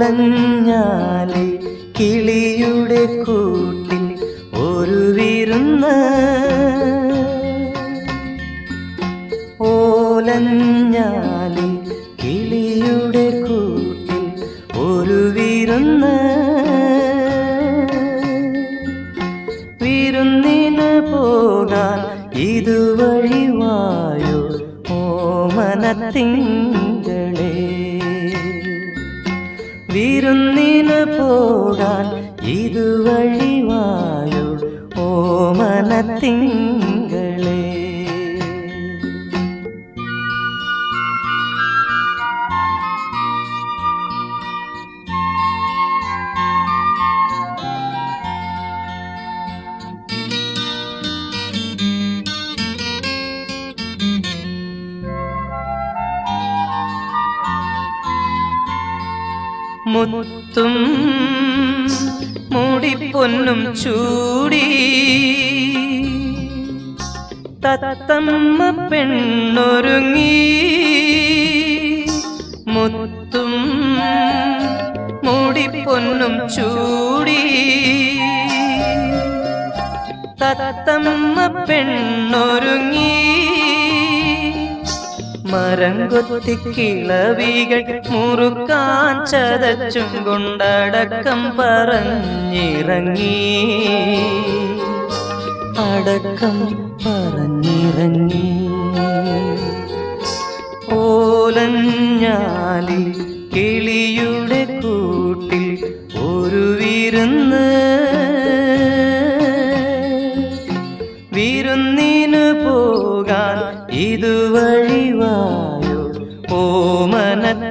ഓലഞ്ഞാലെ കിളിയുടെ കൂട്ടിൽ ഒരു വിരുന്ന് ഓലഞ്ഞാലി കിളിയുടെ കൂട്ടിൽ ഒരു വിരുന്ന് വിരുന്നിന് പോകാൻ ഇതുവഴി വായോ ഓമനത്തിങ്കളേ വിരുന്നിന് പോകാൻ ഇതുവഴി വായോ മുത്തും മൂടിപ്പൊന്നും ചൂടി. തത്തമ്മ പെണ്ണൊരുങ്ങി. മുത്തും മൂടിപ്പൊന്നും ചൂടി. തത്തമ്മ പെണ്ണൊരുങ്ങി. മരം കൊത്തി കിളവികൾ മുറുക്കാൻ ചതച്ചും കൊണ്ടടക്കം പറഞ്ഞിറങ്ങി. അടക്കം പറഞ്ഞിറങ്ങി. ഓലഞ്ഞാലി കിളിയുടെ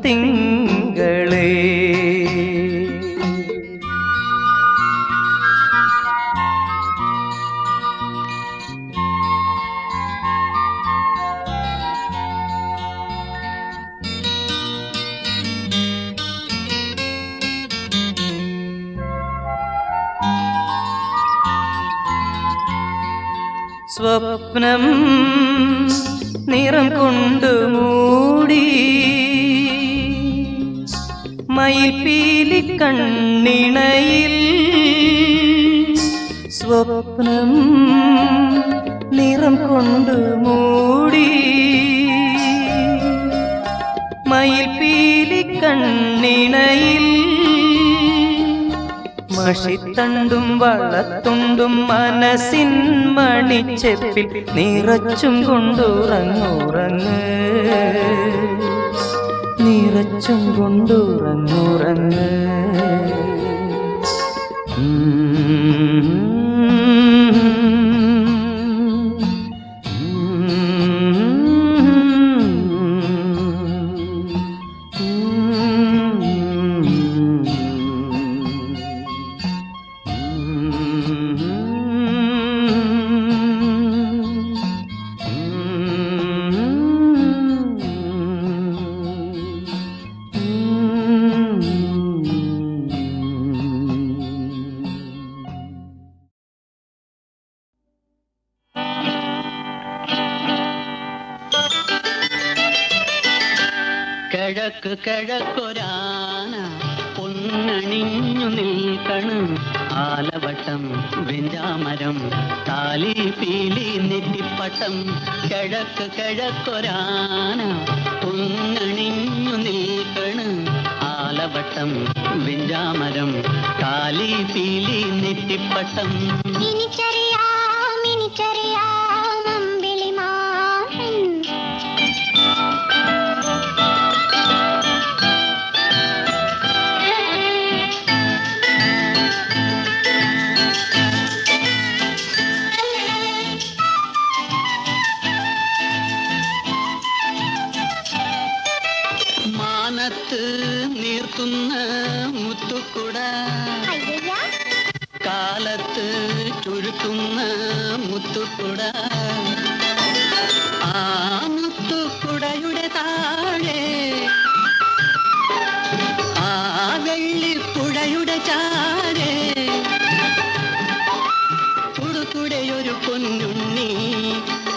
ഓമനത്തിങ്കളേ സ്വപ്നം നിറം കൊണ്ടു കണ്ണിണയിൽ സ്വപ്നം നിറം കൊണ്ടു മൂടി മയിൽപീലി കണ്ണിണയിൽ മഷിത്തണ്ടും വള്ളത്തുണ്ടും മനസ്സിൻ മണിച്ചെപ്പിൽ നിറച്ചും കൊണ്ടുറങ്ങുറങ്ങ്. നിറച്ചും കൊണ്ടുറങ്ങുറങ്ങ് ആലവട്ടം വെഞ്ചാമരം താലി പീലി നെറ്റിപ്പട്ടം കിഴക്ക് കിഴക്കൊരാന പൊന്നണിഞ്ഞു നിൽക്കണ്. ആലവട്ടം വെഞ്ചാമരം താലി പീലി നെറ്റിപ്പട്ടം. എനിക്കറിയാം എനിക്കറിയാം തുന്ന മുത്തുക്കുട. കാലത്ത് ചുരുക്കുന്ന മുത്തുക്കുട. ആ മുത്തുക്കുടയുടെ താഴെ ആ വെള്ളിപ്പുഴയുടെ ചാരെ. കുടുക്കുടയൊരു പൊന്നുണ്ണി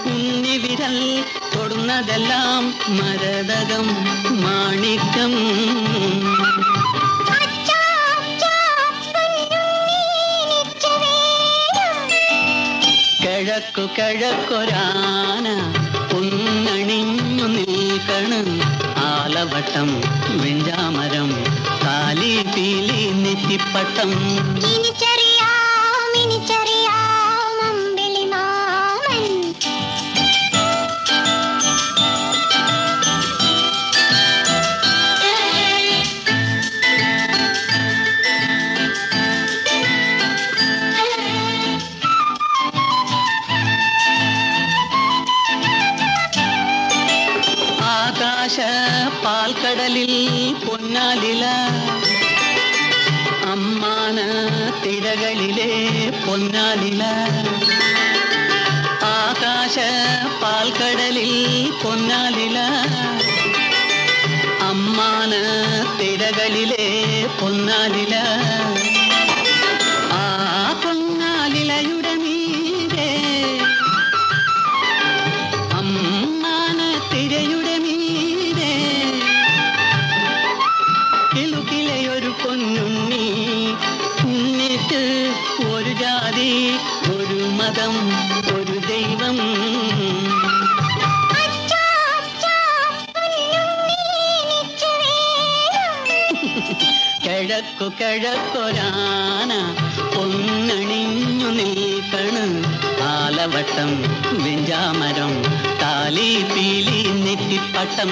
ഉണ്ണി വിരൽ കാണുന്നതെല്ലാം മരതകം മാണിക്കം കിഴക്കു കിഴക്കൊരാന കുന്നണിഞ്ഞു നിൽക്കണം. ആലവട്ടം വെഞ്ചാമരം കാലി പീലി നെറ്റിപ്പട്ടം. கரகளிலே பொன்னாலிலா. കഴക്കൊരാന പൊന്നണിഞ്ഞു നീക്കണ് ആലവട്ടം വെഞ്ചാമരം താലി പീലി നെറ്റിപ്പട്ടം.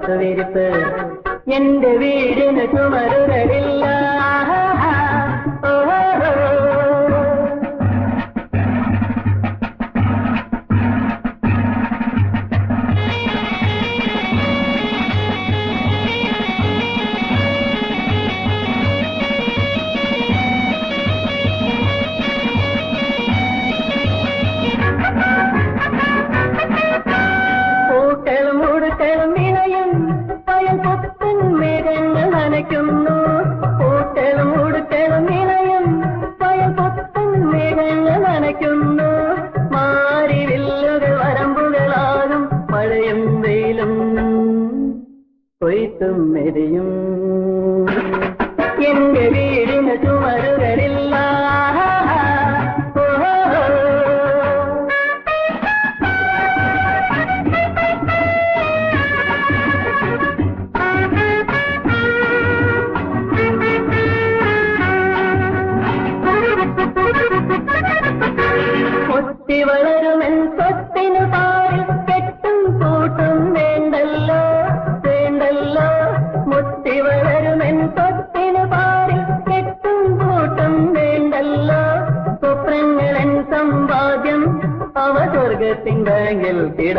പത്ത് വിരിപ്പ് എന്റെ വീടിന് ചുമരുകളില്ല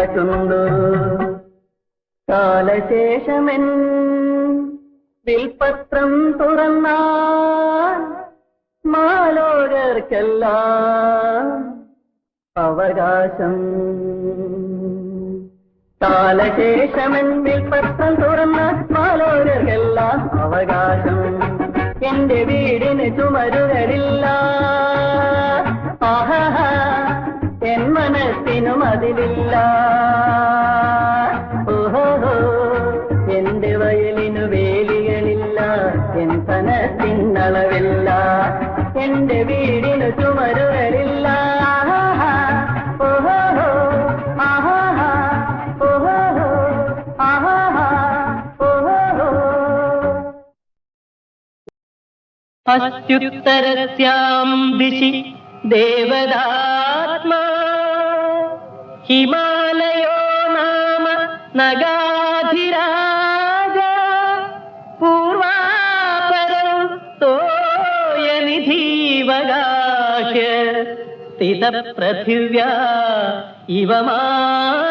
നടക്കുന്നു കാലശേഷമെൻ വിൽപത്രം തുറന്നാൽ മാലോകർക്കെല്ലാം അവകാശം. കാലശേഷമെൻ വിൽപത്രം തുറന്നാൽ മാലോകർക്കെല്ലാം അവകാശം. എന്റെ വീടിന് ചുമരുകളില്ല. ആഹാ എൻ മനസ്സിനും അതിലില്ല. ഓഹോ എന്റെ വയലിനു വേലികളില്ല എൻ തനത്തിനളവില്ല. എന്റെ വീടിനു ചുമരുകളില്ല. അത്യുത്തരസ്യാം ദിശി देवदात्मा। हिमालयो नाम नगाधिराज। पूर्वापरं परयनिधिवगाश स्थितपृथिव्या इव मा